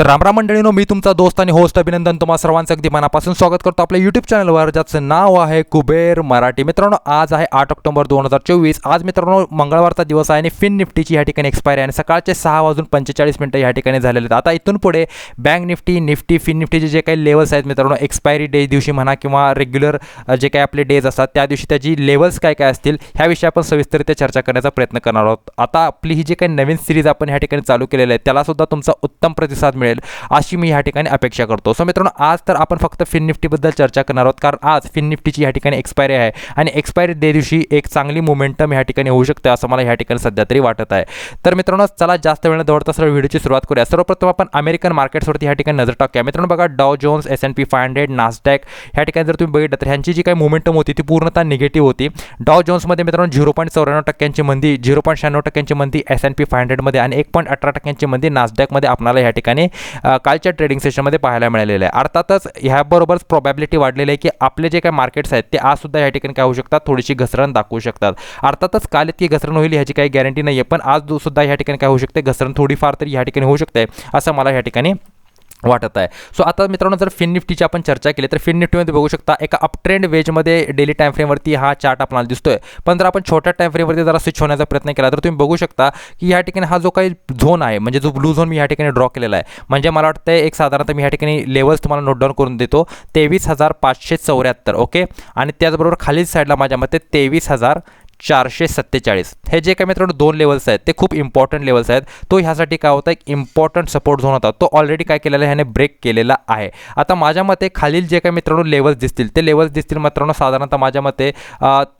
तर रामराम मंडळीनो मी तुमचा दोस्त आणि होस्ट अभिनंदन. तुम्हा सर्वांचं अगदी मनापासून स्वागत करतो आपल्या यूट्यूब चॅनलवर ज्याचं नाव आहे कुबेर मराठी. मित्रांनो आज आहे आठ ऑक्टोबर दोन हजार चोवीस. आज मित्रांनो मंगळवारचा दिवस आहे आणि फिन निफ्टीची ह्या ठिकाणी एक्सपायरी आहे आणि सकाळचे सहा वाजून पंचेचाळीस मिनटं ह्या ठिकाणी झालेले आहेत. आता इथून पुढे बँक निफ्टी निफ्टी फिन निफ्टीचे जे काही लेवल्स आहेत मित्रांनो एक्सपायरी डे दिवशी म्हणा किंवा रेग्युलर जे काही आपले डेज असतात त्या दिवशी त्याची लेवल्स काय काय असतील ह्याविषयी आपण सविस्तरित्या चर्चा करण्याचा प्रयत्न करणार आहोत. आता आपली ही जी काही नवीन सिरीज आपण ह्या ठिकाणी चालू केलेली आहे त्यालासुद्धा तुमचा उत्तम प्रतिसाद मिळेल. अशी मी ह्या ठिकाणी अपेक्षा करतो. सो मित्रांनो आज तर आपण फक्त फिन निफ्टीबद्दल चर्चा करणार आहोत कारण आज फिन निफ्टीची ह्या ठिकाणी एक्सपायरी आहे आणि एक्सपायरी डे दिवशी एक चांगली मोमेंटम ह्या ठिकाणी होऊ शकते असं मला ह्या ठिकाणी सध्या तरी वाटत आहे. तर मित्रांनो चला जास्त वेळ दौडता असं व्हिडिओची सुरुवात करूया. सर्वप्रथम आपण अमेरिकन मार्केट्सवरती ह्या ठिकाणी नजर टाकूया. मित्रांनो बघा Dow Jones S and P five hundred Nasdaq ह्या ठिकाणी जर तुम्ही बघितलं तर ह्यांची जी काही मोमेंटम होती ती पूर्णतः निगेटिव्ह होती. डॉ जोन्समध्ये मित्रांनो झिरो पॉईंट चौऱ्याण्णव टक्क्यांची मंदी झिरो पॉईंट शहाण्णव टक्क्यांची मंदी एस एन पी फाय हंड्रेडमध्ये आणि एक पॉईंट अठरा टक्क्यांची मंदी नासडॅकमध्ये आपल्याला ह्या ठिकाणी कालच्या ट्रेडिंग सेशनमध्ये पाहायला मिळालेलं आहे. अर्थातच ह्याबरोबरच प्रॉबॅबिलिटी वाढलेली आहे की आपले जे काही मार्केट्स आहेत ते आजसुद्धा या ठिकाणी काय होऊ शकतात? थोडीशी घसरण दाखवू शकतात. अर्थातच काल इतकी घसरण होईल ह्याची काही गॅरंटी नाही आहे पण आज सुद्धा ह्या ठिकाणी काय होऊ शकते? घसरण थोडीफार तरी ह्या ठिकाणी होऊ शकते असं मला ह्या ठिकाणी वाटत आहे. सो आता मित्रांनो जर फिन निफ्टीची आपण चर्चा केली तर फिन निफ्टीमध्ये बघू शकता एका अपट्रेंड वेजमध्ये डेली टाइम फ्रेमवरती हा चार्ट आपल्याला दिसतोय. पण जर आपण छोट्या टाइम फ्रेमवरती जरा स्विच होण्याचा प्रयत्न केला तर तुम्ही बघू शकता की या ठिकाणी हा जो काही झोन आहे म्हणजे जो ब्लू झोन मी या ठिकाणी ड्रॉ केलेला आहे म्हणजे मला वाटतं एक साधारणतः मी या ठिकाणी लेवल्स तुम्हाला नोट डाऊन करून देतो तेवीस हजार पाचशे चौऱ्याहत्तर ओके आणि त्याचबरोबर खालील साईडला माझ्या मते तेवीस हजार चारशे सत्तेचाळीस. हे जे काही मित्रांनो दोन लेवल्स आहेत ते खूप इम्पॉर्टंट लेवल्स आहेत. तो ह्यासाठी काय होता एक इम्पॉर्टंट सपोर्ट झोन होता. तो ऑलरेडी काय केलेला आहे ह्याने ब्रेक केलेला आहे. आता माझ्या मते खालील जे काही मित्रांनो लेवल्स दिसतील ते लेवल्स दिसतील मित्रांनो साधारणतः माझ्या मते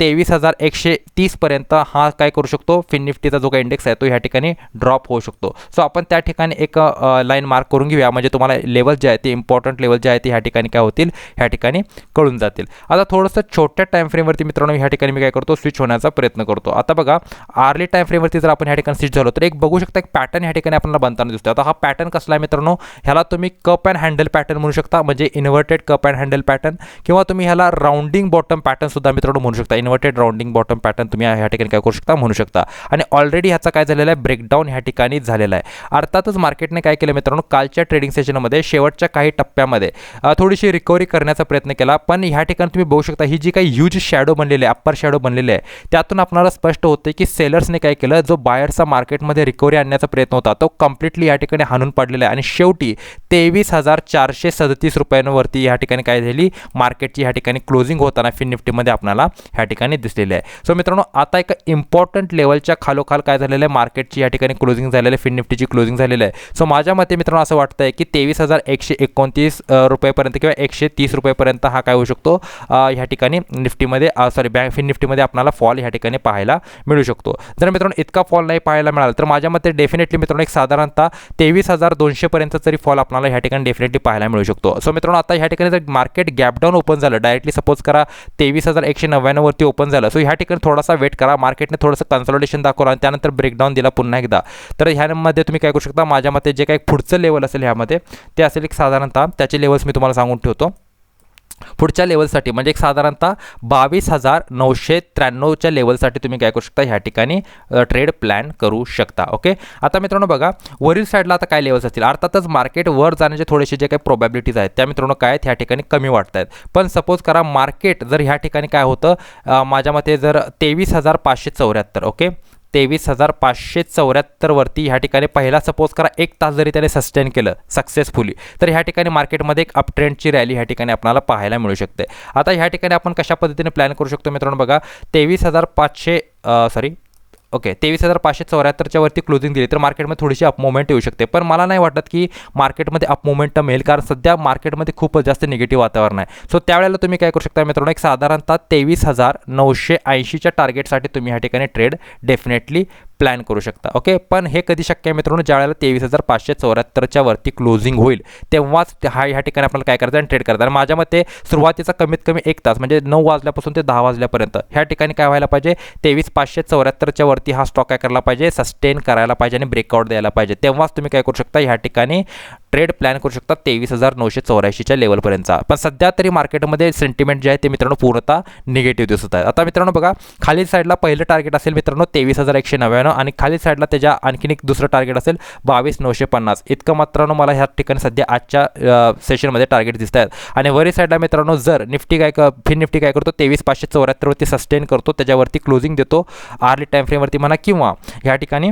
तेवीस हजार एकशे तीसपर्यंत हा काय करू शकतो फिन निफ्टीचा जो काही इंडेक्स आहे तो ह्या ठिकाणी ड्रॉप होऊ शकतो. सो आपण त्या ठिकाणी एक लाईन मार्क करून घेऊया. म्हणजे तुम्हाला लेवल जे आहे ते इम्पॉर्टंट लेवल जे आहे ते ह्या ठिकाणी काय होतील ह्या ठिकाणी कळून जातील. आता थोडंसं छोट्या टाईम फ्रेमवरती मित्रांनो ह्या ठिकाणी मी काय करतो स्विच होण्याचा प्रयत्न करतो. आता बघा आर्ली टाईम फ्रेमवरती जर आपण ह्या ठिकाणी स्विच झालो तर एक बघू शकता एक पॅटर्न ह्या ठिकाणी आपल्याला बनताना दिसतो आता हा पॅटर्न कसला आहे मित्रांनो? ह्याला तुम्ही कप अँड हँडल पॅटर्न म्हणू शकता म्हणजे inverted cup and handle pattern किंवा तुम्ही ह्याला राऊंडिंग बॉटम पॅटर्न सुद्धा मित्रांनो म्हणू शकता. इन्व्हर्टेड राऊंडिंग बॉटम पॅटर्न तुम्ही ह्या ठिकाणी काय करू शकता म्हणू शकता. आणि ऑलरेडी ह्याचा काय झालेला आहे? ब्रेकडाऊन ह्या ठिकाणी झालेला आहे. अर्थातच मार्केटने काय केलं मित्रांनो? कालच्या ट्रेडिंग सेशनमध्ये शेवटच्या काही टप्प्यामध्ये थोडीशी रिकव्हरी करण्याचा प्रयत्न केला. पण ह्या ठिकाणी तुम्ही बघू शकता ही जी काही ह्यूज शॅडो बनलेली आहे अप्पर शॅडो बनलेली आहे त्या त्यातून आपल्याला स्पष्ट होते की सेलर्सने काय केलं जो बायर्सचा मार्केटमध्ये रिकव्हरी आणण्याचा प्रयत्न होता तो कम्प्लिटली या ठिकाणी हाणून पडलेला आहे. आणि शेवटी तेवीस हजार चारशे सदतीस रुपयांवरती या ठिकाणी काय झाली मार्केटची ह्या ठिकाणी क्लोजिंग होताना फिन निफ्टीमध्ये आपल्याला ह्या ठिकाणी दिसलेली आहे. सो मित्रांनो आता एका इम्पॉर्टंट लेवलच्या खालोखाल काय झालेलं आहे मार्केटची या ठिकाणी क्लोजिंग झालेलं आहे फिन निफ्टीची क्लोजिंग झालेलं आहे. सो माझ्या मते मित्रांनो असं वाटतं आहे की तेवीस हजार एकशे एकोणतीस रुपयेपर्यंत किंवा एकशे तीस रुपयेपर्यंत हा काय होऊ शकतो? ह्या ठिकाणी निफ्टीमध्ये सॉरी बँक फिन निफ्टीमध्ये आपल्याला फॉल ह्या ठिकाणी पाहायला मिळू शकतो. जर मित्रांनो इतका फॉल नाही पाहायला मिळाला तर माझ्या मते डेफिनेटली मित्रांनो एक साधारणतः तेवीस हजार दोनशेपर्यंत तरी फॉल आपल्याला ह्या ठिकाणी डेफिनेटली पाहायला मिळू शकतो. सो मित्रांनो आता ह्या ठिकाणी जर मार्केट गॅपडाऊन ओपन झालं डायरेक्टली सपोज करा तेवीस हजार एकशे नव्याण्णववरती ओपन झालं सो ह्या ठिकाणी थोडासा वेट करा मार्केटने थोडंसं कन्सल्टेशन दाखवलं आणि त्यानंतर ब्रेकडाऊन दिला पुन्हा एकदा. तर ह्यामध्ये तुम्ही काय करू शकता माझ्या मते जे काही पुढचं लेवल असेल ह्यामध्ये ते असेल एक साधारणतः त्याचे लेवल्स मी तुम्हाला सांगून ठेवतो. पुढच्या लेवलसाठी म्हणजे एक साधारणतः बावीस हजार नऊशे त्र्याण्णवच्या लेवलसाठी तुम्ही काय करू शकता ह्या ठिकाणी ट्रेड प्लॅन करू शकता ओके आता मित्रांनो बघा वरील साईडला आता काय लेवल्स असतील? अर्थातच मार्केट वर जाण्याचे थोडेसे जे काही प्रोबॅबिलिटीज आहेत त्या मित्रांनो काय आहेत? ह्या ठिकाणी कमी वाटत आहेत पण सपोज करा मार्केट जर ह्या ठिकाणी काय होतं माझ्या मते जर तेवीस हजार पाचशे चौऱ्याहत्तर ओके तेवीस हजार पाचशे चौऱ्याहत्तरवरती ह्या ठिकाणी पहिला सपोज करा एक तास जरी त्याने सस्टेन केलं सक्सेसफुली तर ह्या ठिकाणी मार्केटमध्ये एक अपट्रेंडची रॅली ह्या ठिकाणी आपल्याला पाहायला मिळू शकते. आता ह्या ठिकाणी आपण कशा पद्धतीने प्लॅन करू शकतो मित्रांनो बघा तेवीस हजार पाचशे सॉरी ओके तेवीस हजार पाचशे चौऱ्याहत्तरच्या वरती क्लोजिंग दिली तर मार्केटमध्ये थोडीशी अप मुवमेंट येऊ शकते. पण मला नाही वाटत की मार्केटमध्ये अप मिळेल कारण सध्या मार्केटमध्ये खूपच जास्त निगेटिव्ह वातावरण आहे. सो त्यावेळेला तुम्ही काय करू शकता मित्रांनो एक साधारणतः तेवीस हजार नऊशे ऐंशीच्या टार्गेटसाठी तुम्ही ह्या ठिकाणी ट्रेड डेफिनेटली प्लॅन करू शकता ओके पण हे कधी शक्य आहे मित्रांनो? ज्यावेळेला तेवीस हजार पाचशे चौऱ्याहत्तरच्या वरती क्लोजिंग होईल तेव्हाच हा ह्या ठिकाणी आपल्याला काय करायचं आणि ट्रेड करायचं. आणि माझ्या मते सुरुवातीचा कमीत कमी एक तास म्हणजे नऊ वाजल्यापासून ते दहा वाजल्यापर्यंत ह्या ठिकाणी काय व्हायला पाहिजे? तेवीस पाचशे चौऱ्याहत्तरच्या वरती हा स्टॉक काय करायला पाहिजे? सस्टेन करायला पाहिजे आणि ब्रेकआउट द्यायला पाहिजे. तेव्हाच तुम्ही काय करू शकता? ह्या ठिकाणी ट्रेड प्लॅन करू शकता तेवीस हजार नऊशे चौऱ्याऐंशीच्या लेवलपर्यंतचा. पण सध्या तरी मार्केटमध्ये सेंटिमेंट जे आहे ते मित्रांनो पूर्णतः निगेटिव्ह दिसत आहे. आता मित्रांनो बघा खालील साईडला पहिलं टार्गेट असेल मित्रांनो तेवीस हजार एकशे नव्याण्णव आणि खालील साईडला त्याच्या आणखीन एक दुसरं टार्गेट असेल बावीस नऊशे पन्नास. इतकं मित्रांनो मला ह्या ठिकाणी सध्या आजच्या सेशनमध्ये टार्गेट दिसत आहेत. आणि वरी साईडला मित्रांनो जर निफ्टी काय फिन निफ्टी काय करतो तेवीस पाचशे चौऱ्याहत्तरवरती सस्टेन करतो त्याच्यावरती क्लोजिंग देतो. आर्ली टाईम फ्रेमवरती म्हणा किंवा ह्या ठिकाणी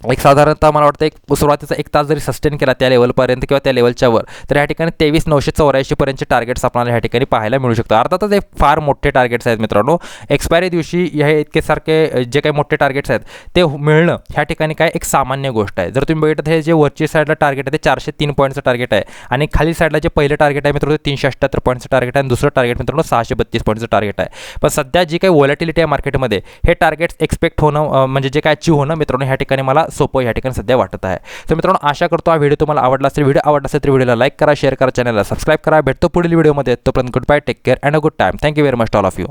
एक साधारणतः मला वाटतं एक सुरुवातीचा एक तास जरी सस्टेन केला त्या लेवलपर्यंत किंवा त्या लेवलच्या वर तर ह्या ठिकाणी तेवीस नऊशे चौऱ्याऐंशीपर्यंतचे टार्गेट्स आपल्याला ह्या ठिकाणी पाहायला मिळू शकतो अर्थातच हे फार मोठे टार्गेट्स आहेत मित्रांनो. एक्सपायरी दिवशी हे इतके सारखे जे काही मोठे टार्गेट्स आहेत ते हो, मिळणं ह्या ठिकाणी काय एक सामान्य गोष्ट आहे. जर तुम्ही बघितलं हे जे वरची साईडला टार्गेट आहे ते चारशे तीन पॉईंटचं टार्गेट आहे. आणि खाली साईडला जे पहिलं टार्गेट आहे मित्रांनो ते तीनशे अठ्ठ्याहत्तर पॉईंटचं टार्गेट आहे आणि दुसरं टार्गेट मित्रांनो सहाशे बत्तीस पॉईंटचं टार्गेट आहे. पण सध्या जी काही वॉलेटिलिटी आहे मार्केटमध्ये हे टार्गेट्स एक्सपेक्ट होणं म्हणजे जे काय अचीव होणं मित्रांनो ह्या ठिकाणी मला सोपं या ठिकाणी सध्या वाटत आहे. तर मित्रांनो आशा करतो हा व्हिडिओ तुम्हाला आवडला असेल. व्हिडिओ आवडला असेल तर व्हिडिओला लाईक करा शेअर करा चॅनलला सबस्क्राईब करा. भेटतो पुढील व्हिडिओमध्ये. तोपर्यंत good bye take care and a good time thank you very much all of you